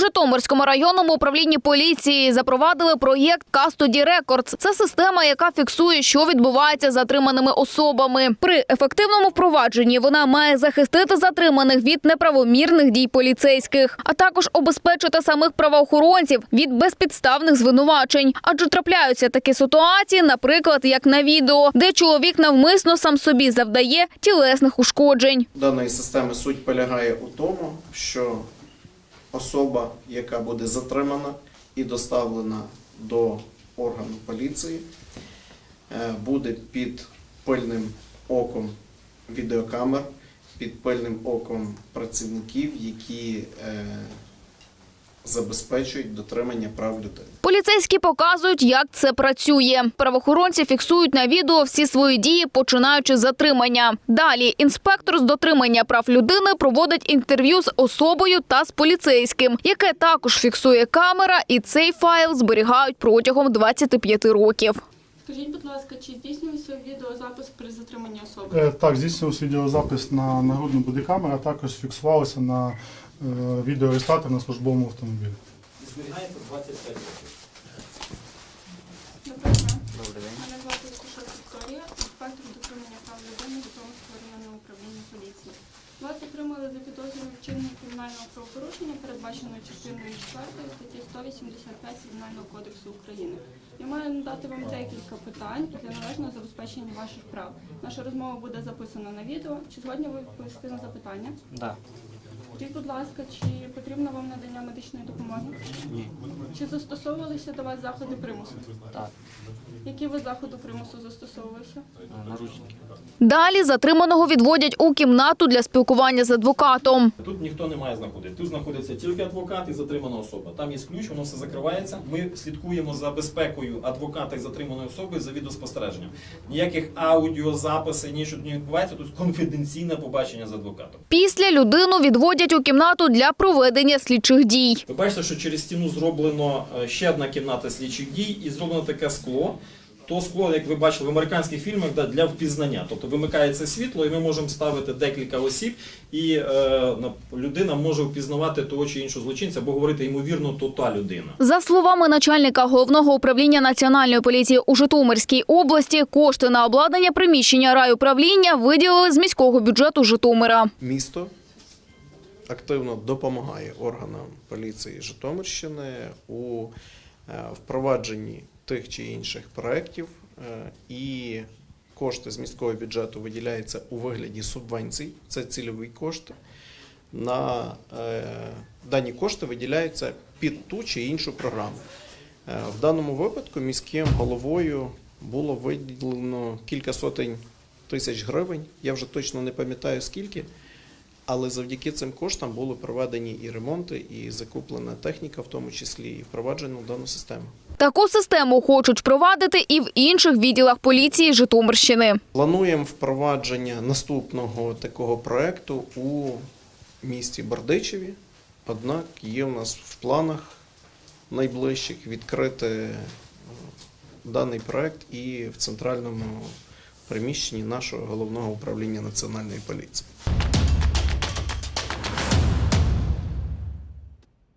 Житомирському районному управлінні поліції запровадили проєкт Custody Records. Це система, яка фіксує, що відбувається з затриманими особами. При ефективному впровадженні вона має захистити затриманих від неправомірних дій поліцейських, а також обезпечити самих правоохоронців від безпідставних звинувачень. Адже трапляються такі ситуації, наприклад, як на відео, де чоловік навмисно сам собі завдає тілесних ушкоджень. даної системи суть полягає у тому, що особа, яка буде затримана і доставлена до органу поліції, е, буде під пильним оком відеокамер, під пильним оком працівників, які е, забезпечують дотримання прав людини. Поліцейські показують, як це працює. Правоохоронці фіксують на відео всі свої дії, починаючи з затримання. Далі інспектор з дотримання прав людини проводить інтерв'ю з особою та з поліцейським, яке також фіксує камера, і цей файл зберігають протягом 25 років. Скажіть, будь ласка, чи здійснювався відеозапис при затриманні особи? Е, Так, здійснювався відеозапис на нагрудну бодікамеру, а також фіксувалося на е, відеореєстратор на службовому автомобілі. Зберігається 25 років. Добрий день. Мене звати Кушак Вікторія, інспектор дотримання прав людини Житомирського районного управління поліції. Вас отримали за підозрою вчинення кримінального правопорушення, передбаченої частиною 4 статті 185 Кримінального кодексу України. Я маю надати вам декілька питань для належного забезпечення ваших прав. Наша розмова буде записана на відео. Чи згодні ви відповісти на запитання? Да. Скажіть, будь ласка, чи потрібно вам надання медичної допомоги? Ні. Чи застосовувалися до вас заходи примусу? Так. Які ви заходи примусу застосовувалися? Наручники. Далі затриманого відводять у кімнату для спілкування з адвокатом. Тут ніхто не має знаходити. Тут знаходиться тільки адвокат і затримана особа. Там є ключ, воно все закривається. Ми слідкуємо за безпекою адвоката і затриманої особи за відеоспостереженням. Ніяких аудіозаписів, нічого не відбувається. Тут конфіденційне побачення з адвокатом. Після людину відводять у кімнату для проведення слідчих дій. Ви бачите, що через стіну зроблено е, ще одна кімната слідчих дій і зроблено таке скло. То скло, як ви бачили в американських фільмах, да, для впізнання. Тобто вимикається світло, і ми можемо ставити декілька осіб, і е, людина може впізнавати того чи іншого злочинця, або говорити ймовірно, то та людина. За словами начальника головного управління національної поліції у Житомирській області, кошти на обладнання приміщення райуправління виділили з міського бюджету Житомира. Місто активно допомагає органам поліції Житомирщини у впровадженні тих чи інших проєктів, е, і кошти з міського бюджету виділяються у вигляді субвенцій, це цільові кошти. На е, дані кошти виділяються під ту чи іншу програму. Е, В даному випадку міським головою було виділено кілька сотень тисяч гривень. Я вже точно не пам'ятаю скільки, але завдяки цим коштам були проведені і ремонти, і закуплена техніка, в тому числі і впроваджено дану систему. Таку систему хочуть впровадити і в інших відділах поліції Житомирщини. Плануємо впровадження наступного такого проекту у місті Бердичеві. Однак є у нас в планах найближчих відкрити е, даний проект і в центральному приміщенні нашого головного управління національної поліції.